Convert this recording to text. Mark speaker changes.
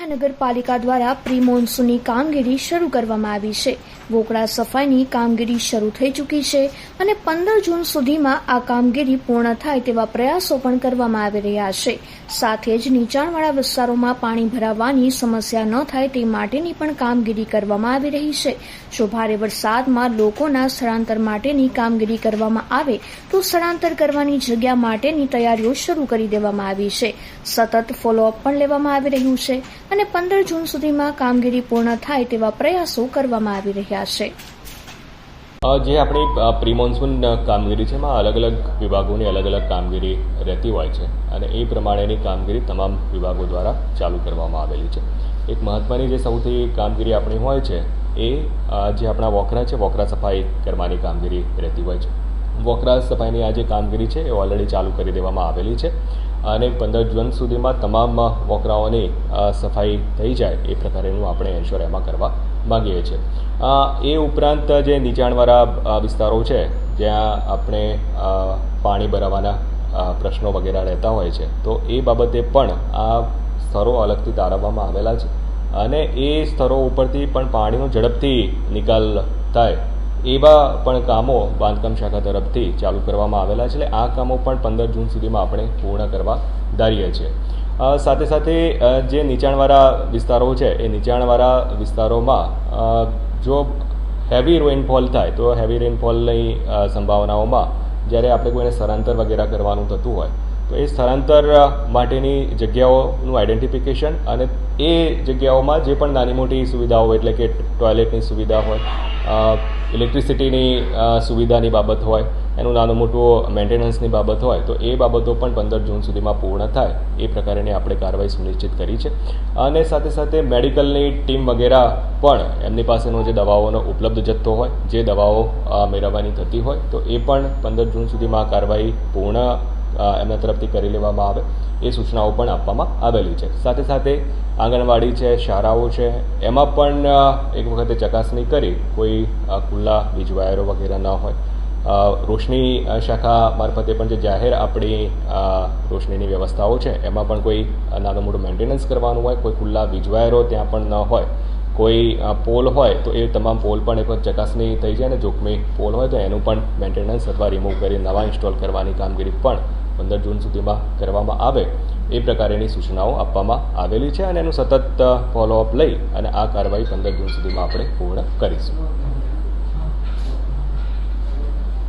Speaker 1: મહાનગરપાલિકા દ્વારા પ્રી મોન્સૂનની કામગીરી શરૂ કરવામાં આવી છે. વોકડા સફાઈની કામગીરી શરૂ થઈ ચૂકી છે અને પંદર જૂન સુધીમાં આ કામગીરી પૂર્ણ થાય તેવા પ્રયાસો પણ કરવામાં આવી રહ્યા છે. સાથે જ નીચાણવાળા વિસ્તારોમાં પાણી ભરાવાની સમસ્યા ન થાય તે માટેની પણ કામગીરી કરવામાં આવી રહી છે. જો ભારે વરસાદમાં લોકોના સ્થળાંતર માટેની કામગીરી કરવામાં આવે, તો સ્થળાંતર કરવાની જગ્યા માટેની તૈયારીઓ શરૂ કરી દેવામાં આવી છે. સતત ફોલોઅપ પણ લેવામાં આવી રહ્યું છે. અને પંદર જૂન સુધીમાં કામગીરી પૂર્ણ થાય તેવા પ્રયાસો કરવામાં આવી રહ્યા છે.
Speaker 2: જે આપણી પ્રી મોન્સૂન કામગીરી છે, એમાં અલગ અલગ વિભાગોની અલગ અલગ કામગીરી રહેતી હોય છે અને એ પ્રમાણેની કામગીરી તમામ વિભાગો દ્વારા ચાલુ કરવામાં આવેલી છે. એક મહત્ત્વની જે સૌથી કામગીરી આપણી હોય છે, એ જે આપણા વોકરા છે વોકરા સફાઈ કરવાની કામગીરી રહેતી હોય છે. વોકરા સફાઈની આ જે કામગીરી છે, એ ઓલરેડી ચાલુ કરી દેવામાં આવેલી છે. અને પંદર જૂન સુધીમાં તમામ વોકરાઓની સફાઈ થઈ જાય એ પ્રકારેનું આપણે એન્શ્યોર એમાં કરવા માગીએ છીએ. એ ઉપરાંત જે નીચાણવાળા વિસ્તારો છે, જ્યાં આપણે પાણી ભરાવાના પ્રશ્નો વગેરે રહેતા હોય છે, તો એ બાબતે પણ આ સ્થળો અલગથી તારવવામાં આવેલા છે. અને એ સ્થળો ઉપરથી પણ પાણીનો ઝડપથી નિકાલ થાય એવા પણ કામો બાંધકામ શાખા તરફથી ચાલુ કરવામાં આવેલા છે. એટલે આ કામો પણ પંદર જૂન સુધીમાં આપણે પૂર્ણ કરવા ધારીએ છીએ. સાથે સાથે જે નીચાણવાળા વિસ્તારો છે, એ નીચાણવાળા વિસ્તારોમાં જો હેવી રેનફોલ થાય, તો હેવી રેનફોલની સંભાવનાઓમાં જ્યારે આપણે કોઈને સ્થળાંતર વગેરે કરવાનું થતું હોય તો એ સ્થળાંતર માટેની જગ્યાઓનું આઈડેન્ટિફિકેશન અને એ જગ્યાઓમાં જે પણ નાની મોટી સુવિધાઓ એટલે કે ટોયલેટની સુવિધા હોય ઇલેક્ટ્રિસિટીની સુવિધાની બાબત હોય, એનું નાનું મોટું મેન્ટેનન્સની બાબત હોય, તો એ બાબતો પણ પંદર જૂન સુધીમાં પૂર્ણ થાય, એ પ્રકારેની આપણે કાર્યવાહી સુનિશ્ચિત કરી છે. અને સાથે સાથે મેડિકલની ટીમ વગેરે પણ એમની પાસેનો જે દવાઓનો ઉપલબ્ધ જથ્થો હોય, જે દવાઓ મેળવવાની થતી હોય, તો એ પણ પંદર જૂન સુધીમાં કાર્યવાહી પૂર્ણ એમના તરફથી કરી લેવામાં આવે એ સૂચનાઓ પણ આપવામાં આવેલી છે. સાથે સાથે આંગણવાડી છે, શાળાઓ છે, એમાં પણ એક વખતે ચકાસણી કરી કોઈ ખુલ્લા વીજવાયરો વગેરે ન હોય. રોશની શાખા મારફતે પણ જે જાહેર આપણી રોશનીની વ્યવસ્થાઓ છે, એમાં પણ કોઈ નાનું મોટું મેન્ટેનન્સ કરવાનું હોય, કોઈ ખુલ્લા વીજવાયરો ત્યાં પણ ન હોય, કોઈ પોલ હોય, તો એ તમામ પોલ પણ એક વખત ચકાસણી થઈ જાય ને જોખમી પોલ હોય તો એનું પણ મેન્ટેનન્સ અથવા રિમૂવ કરી નવા ઇન્સ્ટોલ કરવાની કામગીરી પણ પંદર જૂન સુધીમાં કરવામાં આવે એ પ્રકારેની સૂચનાઓ આપવામાં આવેલી છે અને એનું સતત ફોલોઅપ લઈ અને આ કાર્યવાહી પંદર જૂન સુધીમાં આપણે પૂર્ણ કરીશું.